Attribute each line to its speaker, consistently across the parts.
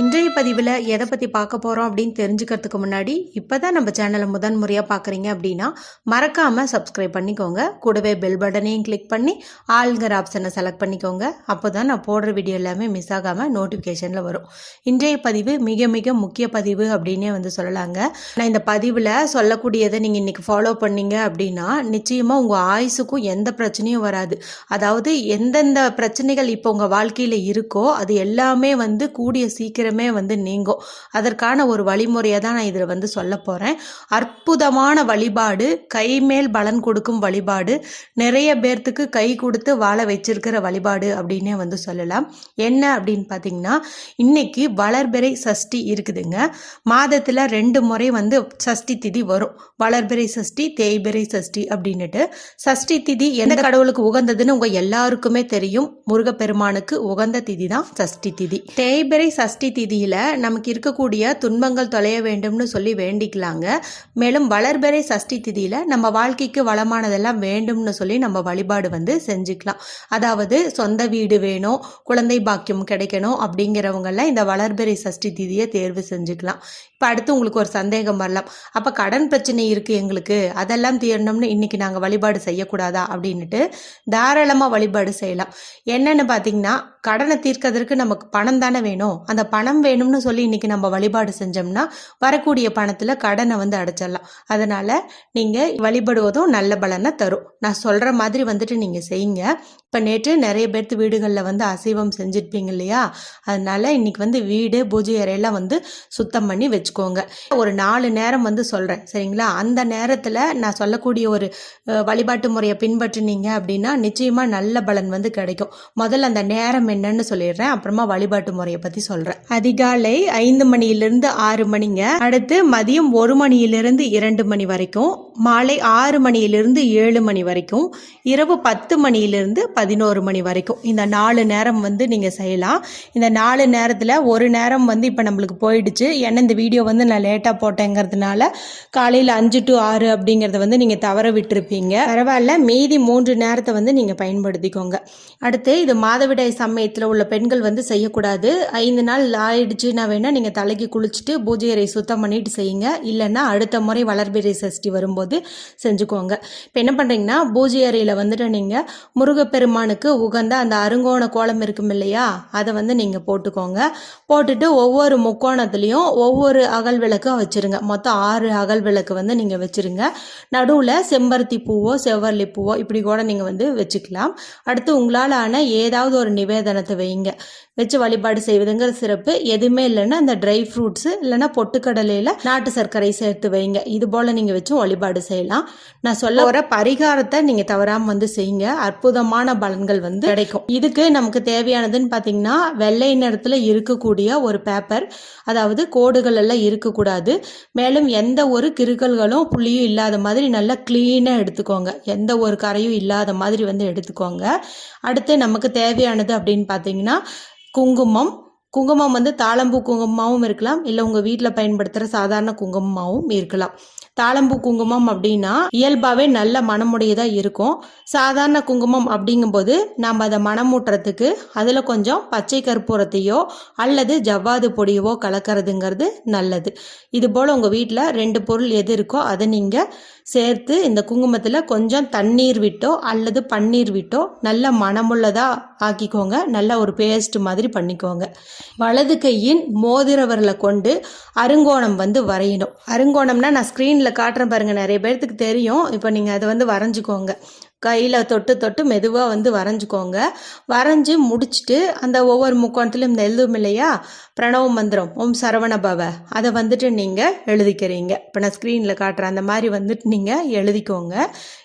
Speaker 1: இன்றைய பதிவில் எதை பற்றி பார்க்க போகிறோம் அப்படின்னு தெரிஞ்சுக்கிறதுக்கு முன்னாடி இப்போ தான் நம்ம சேனலை முதன் முறையாக பார்க்குறீங்க அப்படின்னா மறக்காமல் சப்ஸ்கிரைப் பண்ணிக்கோங்க. கூடவே பெல் பட்டனையும் கிளிக் பண்ணி ஆளுங்கிற ஆப்ஷனை செலக்ட் பண்ணிக்கோங்க. அப்போ தான் நான் போடுற வீடியோ எல்லாமே மிஸ் ஆகாமல் நோட்டிஃபிகேஷனில் வரும். இன்றைய பதிவு மிக மிக முக்கிய பதிவு அப்படின்னே வந்து சொல்லலாங்க. நான் இந்த பதிவில் சொல்லக்கூடியதை நீங்கள் இன்றைக்கி ஃபாலோ பண்ணீங்க அப்படின்னா நிச்சயமாக உங்கள் ஆயுசுக்கும் எந்த பிரச்சனையும் வராது. அதாவது எந்தெந்த பிரச்சனைகள் இப்போ உங்கள் வாழ்க்கையில் இருக்கோ அது எல்லாமே வந்து கூடிய சீக்கிரம் வந்து நீங்கும். அதற்கான ஒரு வழிமுறையை தான் நான் இதில் வந்து சொல்ல போகிறேன் அற்புதமான வழிபாடு கை மேல் பலன் கொடுக்கும் வழிபாடு நிறைய பேர்த்துக்கு கை கொடுத்து வாழ வச்சிருக்கிற வழிபாடு அப்படின்னே வந்து சொல்லலாம். என்ன அப்படின்னு பார்த்தீங்கன்னா இன்னைக்கு வளர்பிறை சஷ்டி இருக்குதுங்க. மாதத்தில் ரெண்டு முறை வந்து சஷ்டி திதி வரும். வளர்பிறை சஷ்டி தேய்பிறை சஷ்டி அப்படின்னுட்டு. சஷ்டி திதி எந்த கடவுளுக்கு உகந்ததுன்னு உங்க எல்லாருக்குமே தெரியும். முருகப்பெருமானுக்கு உகந்த திதி தான் சஷ்டி திதி. தேய்பிறை சஷ்டி திதியில் நமக்கு இருக்கக்கூடிய துன்பங்கள் தொலைய வேண்டும்னு சொல்லி வேண்டிக்கலாங்க. மேலும் வளர்பெறை சஷ்டி திதியில் நம்ம வாழ்க்கைக்கு வளமானதெல்லாம் வேண்டும்னு சொல்லி நம்ம வழிபாடு வந்து செஞ்சுக்கலாம். அதாவது சொந்த வீடு வேணும் குழந்தை பாக்கியம் கிடைக்கணும் அப்படிங்கிறவங்கெல்லாம் இந்த வளர்பிறை சஷ்டி திதியை தேர்வு செஞ்சுக்கலாம். இப்போ அடுத்து உங்களுக்கு ஒரு சந்தேகம் வரலாம். அப்போ கடன் பிரச்சனை இருக்குது எங்களுக்கு அதெல்லாம் தீரணும்னு இன்னைக்கு நாங்கள் வழிபாடு செய்யக்கூடாதா அப்படின்னுட்டு தாராளமாக வழிபாடு செய்யலாம். என்னென்னு பார்த்தீங்கன்னா கடனை தீர்க்கறதற்கு நமக்கு பணம் தானே வேணும். அந்த பணம் வேணும்னு சொல்லி இன்றைக்கி நம்ம வழிபாடு செஞ்சோம்னா வரக்கூடிய பணத்தில் கடனை வந்து அடைச்சிடலாம். அதனால் நீங்கள் வழிபடுவதும் நல்ல பலனை தரும். நான் சொல்கிற மாதிரி வந்துட்டு நீங்கள் செய்யுங்க. இப்போ நேற்று நிறைய பேர்த்து வீடுகளில் வந்து அசைவம் செஞ்சுருப்பீங்க இல்லையா? அதனால் இன்னைக்கு வந்து வீடு பூஜை அறையெல்லாம் வந்து சுத்தம் பண்ணி வச்சுக்கோங்க. ஒரு நாலு நேரம் வந்து சொல்கிறேன் சரிங்களா? அந்த நேரத்தில் நான் சொல்லக்கூடிய ஒரு வழிபாட்டு முறையை பின்பற்றினீங்க அப்படின்னா நிச்சயமாக நல்ல பலன் வந்து கிடைக்கும். முதல்ல அந்த நேரம் என்னன்னு சொல்லிடுறேன். அப்புறமா வழிபாட்டு முறையை பற்றி சொல்கிறேன் அதிகாலை ஐந்து மணியிலிருந்து ஆறு மணிங்க. அடுத்து மதியம் ஒரு மணியிலிருந்து இரண்டு மணி வரைக்கும் மாலை ஆறு மணியிலிருந்து ஏழு மணி வரைக்கும் இரவு பத்து மணியிலிருந்து பதினோரு மணி வரைக்கும். இந்த நாலு நேரம் வந்து நீங்கள் செய்யலாம். இந்த நாலு நேரத்தில் ஒரு நேரம் வந்து இப்போ நம்மளுக்கு போயிடுச்சு. ஏன்னா இந்த வீடியோ வந்து நான் லேட்டாக போட்டேங்கிறதுனால காலையில் அஞ்சு டு ஆறு அப்படிங்கிறத வந்து நீங்கள் தவற விட்டுருப்பீங்க. பரவாயில்ல மீதி மூன்று நேரத்தை வந்து நீங்கள் பயன்படுத்திக்கோங்க. அடுத்து இது மாதவிடாய் சமயத்தில் உள்ள பெண்கள் வந்து செய்யக்கூடாது. ஐந்து நாள் ஆயிடுச்சுன்னா வேணால் நீங்கள் தலைக்கு குளிச்சுட்டு பூஜை அறை சுத்தம் பண்ணிட்டு செய்யுங்க. இல்லைன்னா அடுத்த முறை வளர்பிறை சஷ்டி வரும்போது செஞ்சுக்கோங்க. இப்போ என்ன பண்ணுறீங்கன்னா பூஜை அறையில் வந்துட்டு நீங்கள் முருகப்பெருமானுக்கு உகந்த அந்த அருங்கோண கோலம் இருக்கும் இல்லையா அதை வந்து நீங்கள் போட்டுக்கோங்க. போட்டுட்டு ஒவ்வொரு முக்கோணத்துலேயும் ஒவ்வொரு அகல் விளக்கும் வச்சுருங்க. மொத்தம் ஆறு அகல் விளக்கு வந்து நீங்கள் வச்சுருங்க. நடுவில் செம்பருத்தி பூவோ செவ்வரளி பூவோ இப்படி கூட நீங்கள் வந்து வச்சுக்கலாம். அடுத்து உங்களால் ஆன ஏதாவது ஒரு நிவேதனத்தை வைங்க. வச்சு வழிபாடு செய்வதுங்கிற சிறப்பு எதுவுமே இல்லைன்னா அந்த ட்ரை ஃப்ரூட்ஸு இல்லைன்னா பொட்டுக்கடலையில் நாட்டு சர்க்கரை சேர்த்து வைங்க. இது போல் நீங்கள் வச்சும் வழிபாடு செய்யலாம். நான் சொல்ல வர பரிகாரத்தை நீங்கள் தவறாமல் வந்து செய்யுங்க. அற்புதமான பலன்கள் வந்து கிடைக்கும். இதுக்கு நமக்கு தேவையானதுன்னு பார்த்தீங்கன்னா வெள்ளை நிறத்தில் இருக்கக்கூடிய ஒரு பேப்பர் அதாவது கோடுகள் எல்லாம் இருக்கக்கூடாது. மேலும் எந்த ஒரு கிருக்கல்களும் புள்ளியும் இல்லாத மாதிரி நல்லா க்ளீனாக எடுத்துக்கோங்க. எந்த ஒரு கரையும் இல்லாத மாதிரி வந்து எடுத்துக்கோங்க. அடுத்து நமக்கு தேவையானது அப்படின்னு பார்த்தீங்கன்னா குங்குமம் குங்குமம் வந்து தாளம்பூ குங்குமமாகவும் இருக்கலாம். இல்லை உங்கள் வீட்டில் பயன்படுத்துகிற சாதாரண குங்குமமாகவும் இருக்கலாம். தாளம்பூ குங்குமம் அப்படின்னா இயல்பாகவே நல்ல மனமுடையதாக இருக்கும். சாதாரண குங்குமம் அப்படிங்கும்போது நம்ம அதை மனமூட்டுறதுக்கு அதில் கொஞ்சம் பச்சை கற்பூரத்தையோ அல்லது ஜவ்வாது பொடியவோ கலக்கிறதுங்கிறது நல்லது. இது போல் உங்கள் வீட்டில் ரெண்டு பொருள் எது இருக்கோ அதை நீங்கள் சேர்த்து இந்த குங்குமத்தில் கொஞ்சம் தண்ணீர் விட்டோ அல்லது பன்னீர் விட்டோ நல்ல மணமுள்ளதாக ஆக்கிக்கோங்க. நல்ல ஒரு பேஸ்ட் மாதிரி பண்ணிக்கோங்க. வலது கையின் மோதிரவரில் கொண்டு அருங்கோணம் வந்து வரையணும். அருங்கோணம்னா நான் ஸ்க்ரீனில் காட்டுறேன் பாருங்கள் நிறைய பேர்த்துக்கு தெரியும். இப்போ நீங்கள் அதை வந்து வரைஞ்சிக்கோங்க. கையில் தொட்டு தொட்டு மெதுவாக வந்து வரைஞ்சிக்கோங்க. வரைஞ்சி முடிச்சுட்டு அந்த ஒவ்வொரு முக்கோணத்துலையும் இந்த எழுதும் இல்லையா? பிரணவ மந்திரம் ஓம் சரவண பவ. அதை வந்துட்டு நீங்கள் எழுதிக்கிறீங்க. இப்போ நான் ஸ்க்ரீனில் காட்டுறேன். அந்த மாதிரி வந்துட்டு நீங்கள் எழுதிக்கோங்க.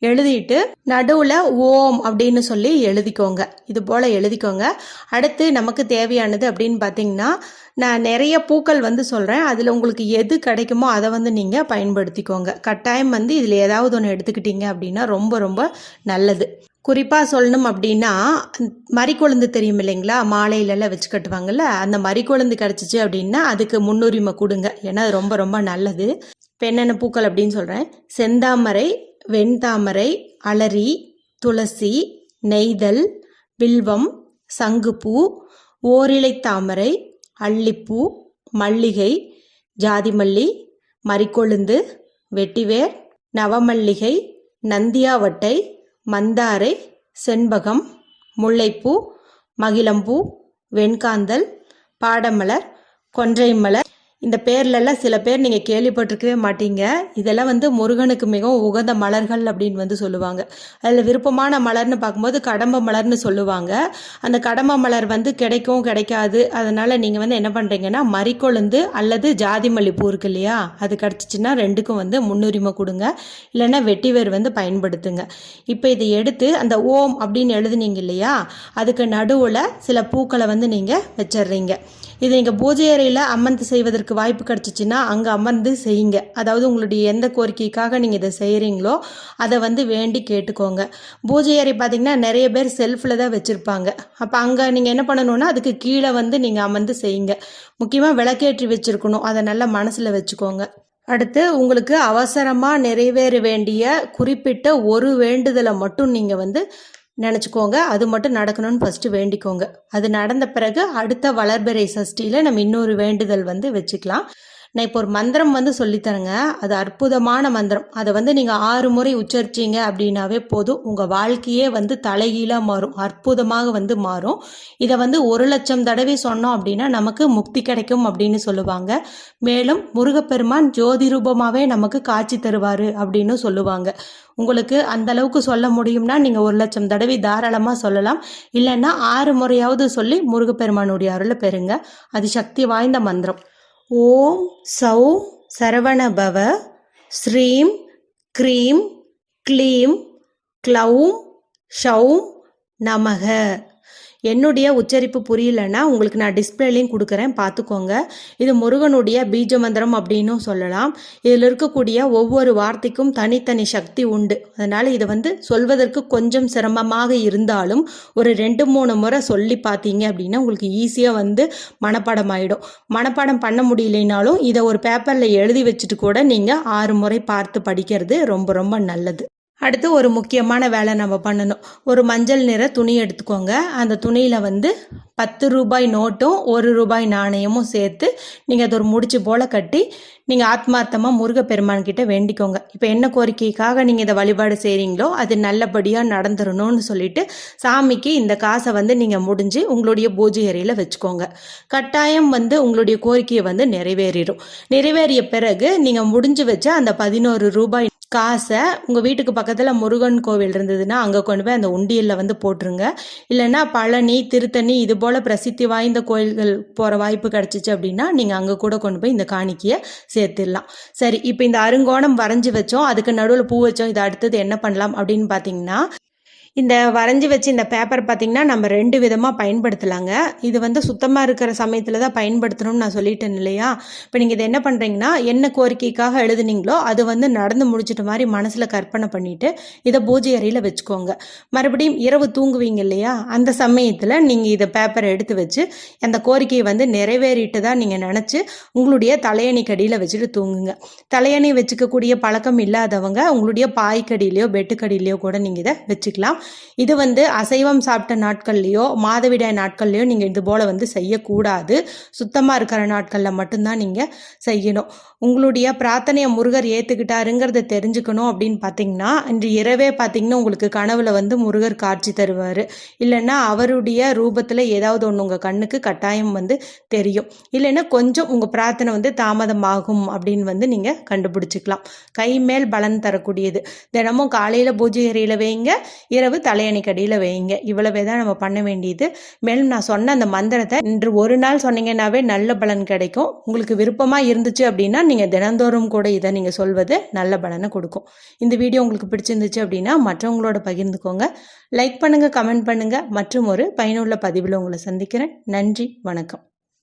Speaker 1: எழுதிட்டு நடுவில் ஓம் அப்படின்னு சொல்லி எழுதிக்கோங்க. இது போல் எழுதிக்கோங்க. அடுத்து நமக்கு தேவையானது அப்படின்னு பார்த்தீங்கன்னா நான் நிறைய பூக்கள் வந்து சொல்கிறேன் அதில் உங்களுக்கு எது கிடைக்குமோ அதை வந்து நீங்கள் பயன்படுத்திக்கோங்க. கட்டாயம் வந்து இதில் ஏதாவது ஒன்று எடுத்துக்கிட்டீங்க அப்படின்னா ரொம்ப ரொம்ப நல்லது. குறிப்பாக சொல்லணும் அப்படின்னா மறிக்கொழுந்து தெரியும் இல்லைங்களா? மாலையிலலாம் வச்சு கட்டுவாங்கல்ல? அந்த மறிக்கொழுந்து கிடச்சிச்சு அப்படின்னா அதுக்கு முன்னுரிமை கொடுங்க. ஏன்னா அது ரொம்ப ரொம்ப நல்லது. இப்போ என்னென்ன பூக்கள் அப்படின்னு சொல்கிறேன் செந்தாமரை வெண்தாமரை அலரி துளசி நெய்தல் வில்வம் சங்குப்பூ ஓரிலை தாமரை மல்லிகை ஜாதிமல்லி மரிக்கொழுந்து வெட்டிவேர் நவமல்லிகை நந்தியாவட்டை மந்தாரை செண்பகம் முல்லைப்பூ மகிழம்பூ வெண்காந்தல் பாடமலர் கொன்றை மலர் இந்த பேர்லெல்லாம் சில பேர் நீங்கள் கேள்விப்பட்டிருக்கவே மாட்டீங்க. இதெல்லாம் வந்து முருகனுக்கு மிகவும் உகந்த மலர்கள் அப்படின்னு வந்து சொல்லுவாங்க. அதில் விருப்பமான மலர்னு பார்க்கும்போது கடம்ப மலர்னு சொல்லுவாங்க. அந்த கடம்ப மலர் வந்து கிடைக்கும் கிடைக்காது. அதனால் நீங்கள் வந்து என்ன பண்ணுறீங்கன்னா மறிக்கொழுந்து அல்லது ஜாதி மல்லிப்பூ இருக்கு இல்லையா? அது கிடச்சிச்சின்னா ரெண்டுக்கும் வந்து முன்னுரிமை கொடுங்க. இல்லைன்னா வெட்டிவேர் வந்து பயன்படுத்துங்க. இப்போ இதை எடுத்து அந்த ஓம் அப்படின்னு எழுதுனீங்க இல்லையா? அதுக்கு நடுவில் சில பூக்களை வந்து நீங்கள் வச்சிடுறீங்க. இது நீங்கள் பூஜை அறையில் அமர்ந்து செய்வதற்கு வாய்ப்பு கிடச்சிச்சின்னா அங்கே அமர்ந்து செய்யுங்க. அதாவது உங்களுடைய எந்த கோரிக்கைக்காக நீங்கள் இதை செய்கிறீங்களோ அதை வந்து வேண்டி கேட்டுக்கோங்க. பூஜை அறை பார்த்தீங்கன்னா நிறைய பேர் செல்ஃபில் தான் வச்சுருப்பாங்க. அப்போ அங்கே நீங்கள் என்ன பண்ணணும்னா அதுக்கு கீழே வந்து நீங்கள் அமர்ந்து செய்யுங்க. முக்கியமாக விளக்கேற்றி வச்சுருக்கணும். அதை நல்லா மனசில் வச்சுக்கோங்க. அடுத்து உங்களுக்கு அவசரமாக நிறைவேற வேண்டிய குறிப்பிட்ட ஒரு வேண்டுதலை மட்டும் நீங்கள் வந்து நினச்சிக்கோங்க. அது மட்டும் நடக்கணும்னு ஃபஸ்ட்டு வேண்டிக்கோங்க. அது நடந்த பிறகு அடுத்த வளர்பிறை சஷ்டியில் நம்ம இன்னொரு வேண்டுதல் வந்து வச்சுக்கலாம். நான் இப்போ ஒரு மந்திரம் வந்து சொல்லித்தரேங்க. அது அற்புதமான மந்திரம். அதை வந்து நீங்கள் ஆறு முறை உச்சரிச்சிங்க அப்படின்னாவே போதும். உங்கள் வாழ்க்கையே வந்து தலைகீழாக மாறும். அற்புதமாக வந்து மாறும். இதை வந்து ஒரு லட்சம் தடவை சொன்னோம் அப்படின்னா நமக்கு முக்தி கிடைக்கும் அப்படின்னு சொல்லுவாங்க. மேலும் முருகப்பெருமான் ஜோதி ரூபமாகவே நமக்கு காட்சி தருவார் அப்படின்னு சொல்லுவாங்க. உங்களுக்கு அந்த அளவுக்கு சொல்ல முடியும்னா நீங்கள் ஒரு லட்சம் தடவை தாராளமாக சொல்லலாம். இல்லைன்னா ஆறு முறையாவது சொல்லி முருகப்பெருமானுடைய அருளை பெறுங்க. அது சக்தி வாய்ந்த மந்திரம். ஓம் சௌ சரவணபவ ஸ்ரீம் க்ரீம் க்ளீம் க்ளௌம் ஷௌம் நமக. என்னுடைய உச்சரிப்பு புரியலன்னா உங்களுக்கு நான் டிஸ்பிளேலையும் கொடுக்குறேன். பார்த்துக்கோங்க. இது முருகனுடைய பீஜ மந்திரம் அப்படின்னும் சொல்லலாம். இதில் இருக்கக்கூடிய ஒவ்வொரு வார்த்தைக்கும் தனித்தனி சக்தி உண்டு. அதனால் இதை வந்து சொல்வதற்கு கொஞ்சம் சிரமமாக இருந்தாலும் ஒரு ரெண்டு மூணு முறை சொல்லி பார்த்தீங்க அப்படின்னா உங்களுக்கு ஈஸியாக வந்து மனப்பாடம் ஆகிடும் மனப்பாடம் பண்ண முடியலைனாலும் இதை ஒரு பேப்பரில் எழுதி வச்சுட்டு கூட நீங்கள் ஆறு முறை பார்த்து படிக்கிறது ரொம்ப ரொம்ப நல்லது. அடுத்து ஒரு முக்கியமான வேலை நம்ம பண்ணணும். ஒரு மஞ்சள் நிற துணி எடுத்துக்கோங்க. அந்த துணியில் வந்து பத்து ரூபாய் நோட்டும் ஒரு ரூபாய் நாணயமும் சேர்த்து நீங்கள் அது ஒரு முடிச்சு போல் கட்டி நீங்கள் ஆத்மார்த்தமாக முருகப்பெருமான் கிட்ட வேண்டிக்கோங்க. இப்போ என்ன கோரிக்கைக்காக நீங்கள் இதை வழிபாடு செய்கிறீங்களோ அது நல்லபடியாக நடந்துடணும்னு சொல்லிட்டு சாமிக்கு இந்த காசை வந்து நீங்கள் முடிஞ்சு உங்களுடைய பூஜை அறையில் வச்சுக்கோங்க. கட்டாயம் வந்து உங்களுடைய கோரிக்கையை வந்து நிறைவேறிடும் நிறைவேறிய பிறகு நீங்கள் முடிஞ்சு வச்ச அந்த பதினோரு ரூபாய் காசை உங்கள் வீட்டுக்கு பக்கத்தில் முருகன் கோவில் இருந்ததுன்னா அங்கே கொண்டு போய் அந்த உண்டியலில் வந்து போட்டுருங்க. இல்லைன்னா பழனி திருத்தணி இது போல் பிரசித்தி வாய்ந்த கோயில்கள் போகிற வாய்ப்பு கிடச்சிச்சு அப்படின்னா நீங்கள் அங்கே கூட கொண்டு போய் இந்த காணிக்கையை சேர்த்துடலாம். சரி இப்போ இந்த அருங்கோணம் வரைஞ்சி வச்சோம் அதுக்கு நடுவில் பூ வச்சோம் இதை அடுத்தது என்ன பண்ணலாம் அப்படின்னு பார்த்தீங்கன்னா இந்த வரைஞ்சி வச்சு இந்த பேப்பர் பார்த்திங்கன்னா நம்ம ரெண்டு விதமாக பயன்படுத்தலாங்க. இது வந்து சுத்தமாக இருக்கிற சமயத்தில் தான் பயன்படுத்தணும்னு நான் சொல்லிட்டேன் இல்லையா? இப்போ நீங்கள் இதை என்ன பண்ணுறீங்கன்னா என்ன கோரிக்கைக்காக எழுதுனீங்களோ அது வந்து நடந்து முடிச்சிட்ட மாதிரி மனசில் கற்பனை பண்ணிவிட்டு இதை பூஜை அறையில் வச்சுக்கோங்க. மறுபடியும் இரவு தூங்குவீங்க இல்லையா? அந்த சமயத்தில் நீங்கள் இதை பேப்பரை எடுத்து வச்சு அந்த கோரிக்கையை வந்து நிறைவேறிட்டு தான் நீங்கள் நினச்சி உங்களுடைய தலையணி கடியில் வச்சுட்டு தூங்குங்க. தலையணி வச்சுக்கக்கூடிய பழக்கம் இல்லாதவங்க உங்களுடைய பாய்க்கடியிலையோ பெட்டுக்கடியிலையோ கூட நீங்கள் இதை வச்சுக்கலாம். இது வந்து அசைவம் சாப்பிட்ட நாட்கள்லையோ மாதவிடாய் நாட்கள்லையோ நீங்கள் இது போல் வந்து செய்யக்கூடாது. சுத்தமாக இருக்கிற நாட்களில் மட்டும்தான் நீங்கள் செய்யணும். உங்களுடைய பிரார்த்தனையை முருகர் ஏற்றுக்கிட்டாருங்கிறத தெரிஞ்சுக்கணும் அப்படின்னு பார்த்தீங்கன்னா இன்று இரவே பார்த்தீங்கன்னா உங்களுக்கு கனவுல வந்து முருகர் காட்சி தருவார். இல்லைன்னா அவருடைய ரூபத்தில் ஏதாவது ஒன்று உங்கள் கண்ணுக்கு கட்டாயம் வந்து தெரியும். இல்லைன்னா கொஞ்சம் உங்கள் பிரார்த்தனை வந்து தாமதமாகும் அப்படின்னு வந்து நீங்கள் கண்டுபிடிச்சிக்கலாம். கை மேல் பலன் தரக்கூடியது. தினமும் காலையில் பூஜை அறையில் வைங்க. இரவு அளவு தலையணிக்கடியில் வைங்க. இவ்வளவே தான் நம்ம பண்ண வேண்டியது. மேலும் நான் சொன்ன அந்த மந்திரத்தை இன்று ஒரு நாள் சொன்னீங்கன்னாவே நல்ல பலன் கிடைக்கும். உங்களுக்கு விருப்பமாக இருந்துச்சு அப்படின்னா நீங்கள் தினந்தோறும் கூட இதை நீங்கள் சொல்வது நல்ல பலனை கொடுக்கும். இந்த வீடியோ உங்களுக்கு பிடிச்சிருந்துச்சு அப்படின்னா மற்றவங்களோட பகிர்ந்துக்கோங்க. லைக் பண்ணுங்கள் கமெண்ட் பண்ணுங்கள் மற்றும் ஒரு பயனுள்ள பதிவில் உங்களை சந்திக்கிறேன். நன்றி வணக்கம்.